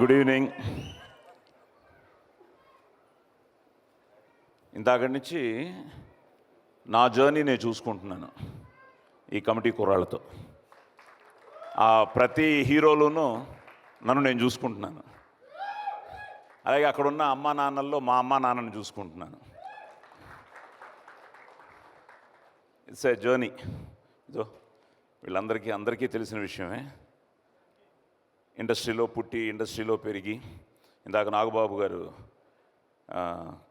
Good evening. ఇందాక నుంచి నా జర్నీ నేను చూసుకుంటున్నాను ఈ కమిటీ కుర్రాళ్ళతో. ఆ ప్రతి హీరోలోనూ నన్ను నేను చూసుకుంటున్నాను. అలాగే అక్కడున్న అమ్మా నాన్నల్లో మా అమ్మా నాన్నని చూసుకుంటున్నాను. ఇట్స్ ఏ జర్నీ ఇదో వీళ్ళందరికీ అందరికీ తెలిసిన విషయమే. ఇండస్ట్రీలో పుట్టి ఇండస్ట్రీలో పెరిగి ఇందాక నాగబాబు గారు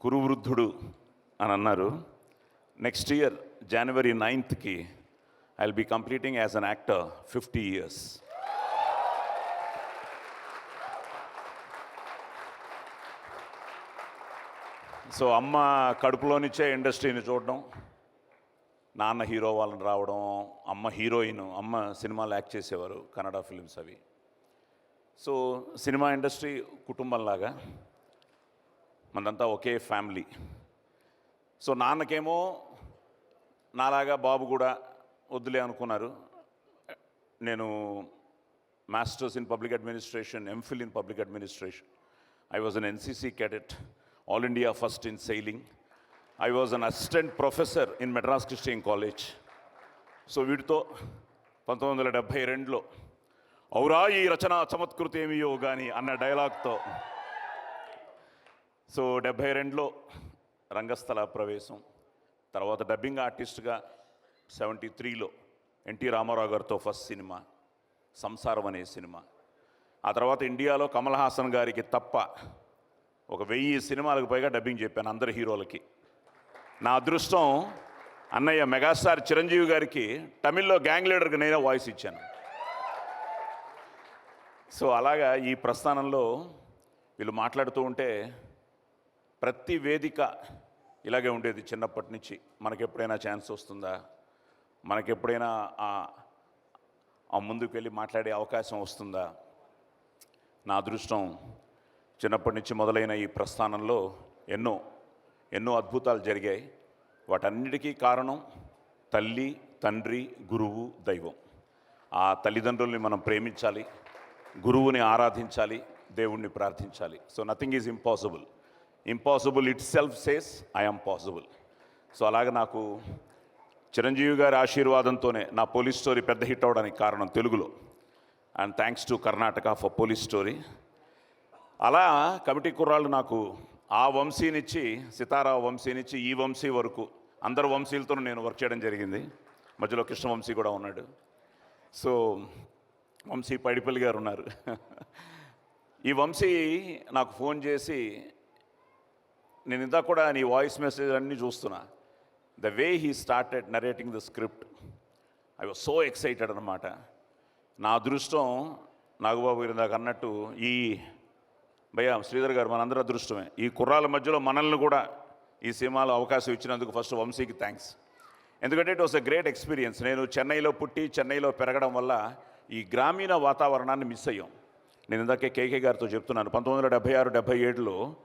కురువృద్ధుడు అని అన్నారు. Next year January నైన్త్కి I will be completing as an actor fifty years so అమ్మ కడుపులోనిచ్చే ఇండస్ట్రీని చూడడం నాన్న హీరో వాళ్ళని రావడం అమ్మ హీరోయిన్ అమ్మ సినిమాలు యాక్ట్ చేసేవారు కన్నడ ఫిలిమ్స్ అవి. సో సినిమా ఇండస్ట్రీ కుటుంబంలాగా మనదంతా ఒకే ఫ్యామిలీ. సో నాన్నకేమో నాలాగా బాబు కూడా వద్దులే అనుకున్నారు. నేను masters in public administration MPhil in public administration. I was an NCC cadet all India first in sailing I was an assistant professor in Madras Christian college so వీటితో పంతొమ్మిది వందల డెబ్భై రెండులో ఔరా ఈ రచన చమత్కృతి ఏమియో కానీ అన్న డైలాగ్తో. సో డెబ్భై రెండులో రంగస్థల ప్రవేశం తర్వాత డబ్బింగ్ ఆర్టిస్ట్గా సెవెంటీ త్రీలో ఎన్టీ రామారావు గారితో ఫస్ట్ సినిమా సంసారం అనే సినిమా. ఆ తర్వాత ఇండియాలో కమల్ హాసన్ గారికి తప్ప ఒక వెయ్యి సినిమాలకు పైగా డబ్బింగ్ చెప్పాను అందరి హీరోలకి. నా అదృష్టం అన్నయ్య మెగాస్టార్ చిరంజీవి గారికి తమిళ్ళో గ్యాంగ్ లీడర్కి నేనే వాయిస్ ఇచ్చాను. సో అలాగా ఈ ప్రస్థానంలో వీళ్ళు మాట్లాడుతూ ఉంటే ప్రతి వేదిక ఇలాగే ఉండేది చిన్నప్పటి నుంచి. మనకెప్పుడైనా ఛాన్స్ వస్తుందా? మనకెప్పుడైనా ఆ- ముందుకు వెళ్ళి మాట్లాడే అవకాశం వస్తుందా? నా అదృష్టం చిన్నప్పటి నుంచి మొదలైన ఈ ప్రస్థానంలో ఎన్నో ఎన్నో అద్భుతాలు జరిగాయి. వాటన్నిటికీ కారణం తల్లి తండ్రి గురువు దైవం. ఆ తల్లిదండ్రుల్ని మనం ప్రేమించాలి. గురువుని ఆరాధించాలి దేవుణ్ణి ప్రార్థించాలి. So nothing is impossible impossible itself says I'm possible so అలాగే నాకు చిరంజీవి గారి ఆశీర్వాదంతోనే నా పోలీస్ స్టోరీ పెద్ద హిట్ అవడానికి కారణం తెలుగులో. And thanks to Karnataka for police story అలా కమిటీ కుర్రాళ్ళు నాకు ఆ వంశీనిచ్చి సితారా వంశీనిచ్చి ఈ వంశీ వరకు అందరు వంశీలతో నేను వర్క్ చేయడం జరిగింది. మధ్యలో కృష్ణ వంశీ కూడా ఉన్నాడు. సో వంశీ పడిపల్లి గారు ఉన్నారు. ఈ వంశీ నాకు ఫోన్ చేసి నేను ఇందాక కూడా నీ వాయిస్ మెసేజ్ అన్నీ చూస్తున్నా. The way he started narrating the script. I was so excited అనమాట నా అదృష్టం నాగబాబు గారు ఇందాక అన్నట్టు ఈ భయ్యా శ్రీధర్ గారు మనందరి అదృష్టమే. ఈ కుర్రాల మధ్యలో మనల్ని కూడా ఈ సినిమాలో అవకాశం ఇచ్చినందుకు ఫస్ట్ వంశీకి థ్యాంక్స్. ఎందుకంటే it was a great experience. నేను చెన్నైలో పుట్టి చెన్నైలో పెరగడం వల్ల ఈ గ్రామీణ వాతావరణాన్ని మిస్ అయ్యాం. నేను ఇందాకే కేకే గారితో చెప్తున్నాను పంతొమ్మిది వందల డెబ్బై ఆరు డెబ్బై ఏడులో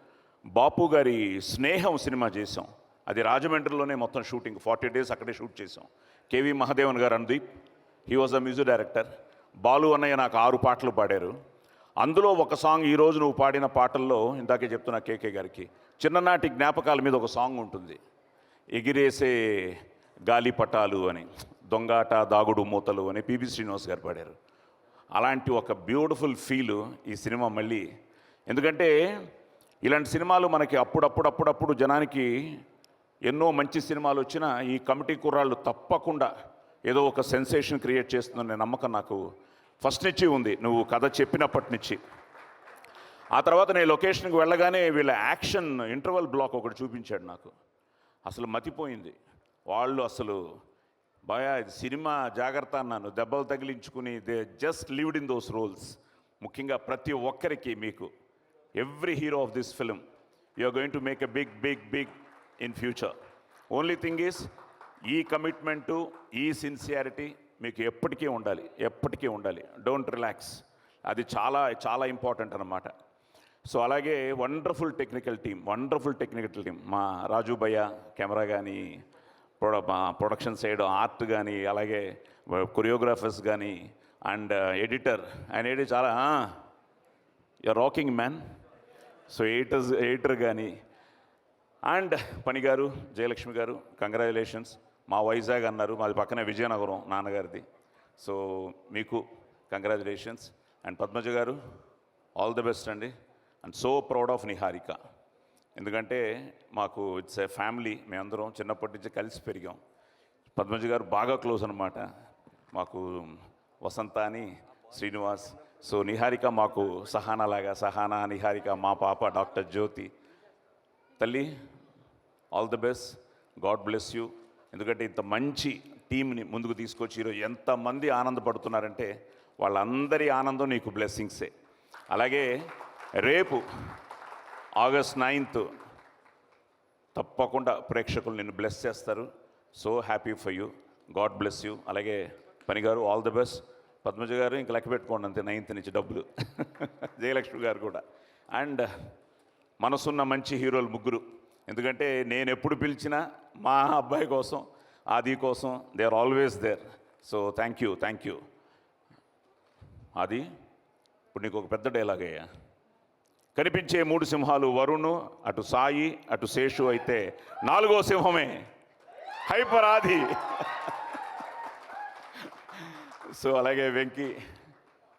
బాపు గారి స్నేహం సినిమా చేసాం అది రాజమండ్రిలోనే మొత్తం షూటింగ్ ఫార్టీ డేస్ అక్కడే షూట్ చేసాం కేవి మహాదేవన్ గారు Anudeep he was a music director. Balu అన్నయ్య నాకు ఆరు పాటలు పాడారు. అందులో ఒక సాంగ్ ఈ నువ్వు పాడిన పాటల్లో ఇందాకే చెప్తున్నా కేకే గారికి చిన్ననాటి జ్ఞాపకాల మీద ఒక సాంగ్ ఉంటుంది. ఎగిరేసే గాలిపటాలు అని. దొంగాట దాగుడు మూతలు అని పిబి శ్రీనివాస్ గారు పాడారు. అలాంటి ఒక బ్యూటిఫుల్ ఫీలు ఈ సినిమా మళ్ళీ. ఎందుకంటే ఇలాంటి సినిమాలు మనకి అప్పుడప్పుడు అప్పుడప్పుడు జనానికి ఎన్నో మంచి సినిమాలు వచ్చినా ఈ కమిటీ కుర్రాళ్ళు తప్పకుండా ఏదో ఒక సెన్సేషన్ క్రియేట్ చేస్తుందనే నమ్మకం నాకు ఫస్ట్ నుంచి ఉంది. నువ్వు కథ చెప్పినప్పటి నుంచి. ఆ తర్వాత నేను లొకేషన్కి వెళ్ళగానే వీళ్ళ యాక్షన్ ఇంటర్వల్ బ్లాక్ ఒకటి చూపించాడు నాకు. అసలు మతిపోయింది. వాళ్ళు అసలు బాగా ఇది సినిమా జాగ్రత్త అన్నాను. దెబ్బలు తగిలించుకుని they just lived in those roles. ముఖ్యంగా ప్రతి ఒక్కరికి మీకు. Every hero of this film. You are going to make a big big big in future. Only thing is ఈ కమిట్మెంటు ఈ సిన్సియారిటీ మీకు ఎప్పటికీ ఉండాలి. ఎప్పటికీ ఉండాలి. Don't relax. అది చాలా చాలా ఇంపార్టెంట్ అన్నమాట. సో అలాగే wonderful technical team wonderful technical team మా రాజు భయ్య కెమెరా కానీ ప్రొడ మా ప్రొడక్షన్ సైడ్ ఆర్ట్ కానీ అలాగే కొరియోగ్రాఫర్స్ కానీ అండ్ ఎడిటర్. ఆయన ఏడి చాలా "ఆ, రాకింగ్ మ్యాన్. సో ఎయిటర్స్ ఎడిటర్ కానీ అండ్ పని గారు జయలక్ష్మి గారు కంగ్రాచులేషన్స్. మా వైజాగ్ అన్నారు మాది పక్కనే విజయనగరం నాన్నగారిది. సో మీకు కంగ్రాచులేషన్స్. అండ్ పద్మజ గారు ఆల్ ది బెస్ట్ అండి. And so proud of Niharika. ఎందుకంటే మాకు ఇట్స్ ఏ ఫ్యామిలీ మేమందరం చిన్నప్పటి నుంచి కలిసి పెరిగాం. పద్మజ గారు బాగా క్లోజ్ అనమాట మాకు వసంత అని శ్రీనివాస్ సో నిహారిక మాకు సహానా లాగా సహానా నిహారిక మా పాప డాక్టర్ జ్యోతి. తల్లి all the best God bless you. ఎందుకంటే ఇంత మంచి టీంని ముందుకు తీసుకొచ్చి ఈరోజు ఎంతమంది ఆనందపడుతున్నారంటే వాళ్ళందరి ఆనందం నీకు బ్లెస్సింగ్సే అలాగే రేపు ఆగస్ట్ నైన్త్ తప్పకుండా ప్రేక్షకులు నిన్ను బ్లెస్ చేస్తారు. So happy for you God bless you అలాగే పని గారు ఆల్ ది బెస్ట్ పద్మజ గారు ఇంక లెక్క పెట్టుకోండి అంతే నైన్త్ నుంచి డబ్బులు. జయలక్ష్మి గారు కూడా. అండ్ మనసున్న మంచి హీరోలు ముగ్గురు. ఎందుకంటే నేను ఎప్పుడు పిలిచినా మా అబ్బాయి కోసం ఆది కోసం they are always there so thank you thank you అది ఇప్పుడు నీకు ఒక పెద్ద డైలాగ్ అయ్యా. కనిపించే మూడు సింహాలు వరుణు అటు సాయి అటు శేషు అయితే నాలుగో సింహమే. హైపర్ ఆది సో అలాగే వెంకీ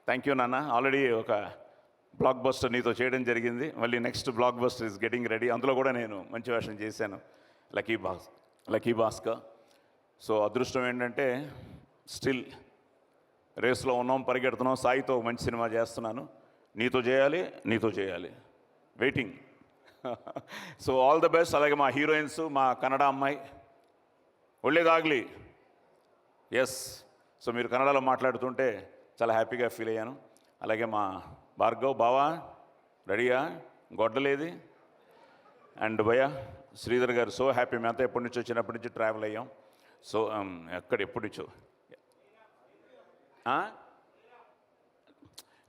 థ్యాంక్ యూ నాన్న. ఆల్రెడీ ఒక బ్లాక్ బస్టర్ నీతో చేయడం జరిగింది. మళ్ళీ next blockbuster is getting ready అందులో కూడా నేను మంచి వేషం చేశాను. Lucky boss lucky Bhaskar so అదృష్టం ఏంటంటే స్టిల్ రేస్లో ఉన్నాం పరిగెడుతున్నాం. సాయితో మంచి సినిమా చేస్తున్నాను. నీతో చేయాలి నీతో చేయాలి. Waiting so all the best అలాగే మా హీరోయిన్స్ మా కన్నడ అమ్మాయి. ఒళ్ళేదాగ్లి ఎస్ సో మీరు కన్నడలో మాట్లాడుతుంటే చాలా హ్యాపీగా ఫీల్ అయ్యాను. అలాగే మా భార్గవ్ బావా రెడీయా గొడ్డలేది అండ్ భయ శ్రీధర్ గారు. సో హ్యాపీ మేమంతా ఎప్పటి నుంచో చిన్నప్పటి నుంచి ట్రావెల్ అయ్యాం. సో um, ఎక్కడ ఎప్పటి నుంచో?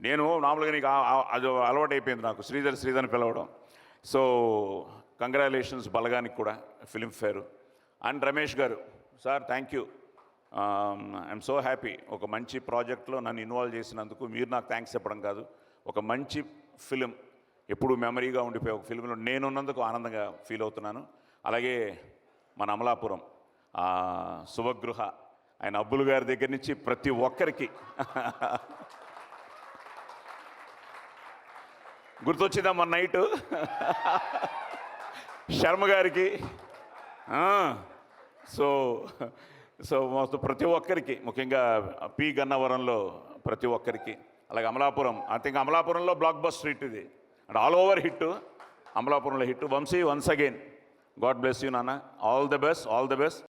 నేను మామూలుగా నీకు అది అలవాటు అయిపోయింది నాకు. శ్రీధర్ శ్రీధర్ పిలవడం. సో కంగ్రాచులేషన్స్ బలగానికి కూడా Filmfare and Ramesh garu sir thank you I'm so happy ఒక మంచి ప్రాజెక్ట్లో నన్ను ఇన్వాల్వ్ చేసినందుకు మీరు నాకు థ్యాంక్స్ చెప్పడం కాదు. ఒక మంచి ఫిలిం ఎప్పుడు మెమరీగా ఉండిపోయే ఒక ఫిలింలో నేనున్నందుకు ఆనందంగా ఫీల్ అవుతున్నాను. అలాగే మన అమలాపురం శుభగృహ ఆయన అబ్బులు గారి దగ్గర నుంచి ప్రతి ఒక్కరికి. గుర్తొచ్చిందా మన నైట్? శర్మ గారికి. సో సో మొత్తం ప్రతి ఒక్కరికి ముఖ్యంగా పి గన్నవరంలో ప్రతి ఒక్కరికి అలాగే అమలాపురం ఐ థింక్ అమలాపురంలో బ్లాక్ బస్ హిట్ ఇది. అండ్ ఆల్ ఓవర్ హిట్ అమలాపురంలో hit. Vamsi once again. God bless you నాన్న. All the best all the best.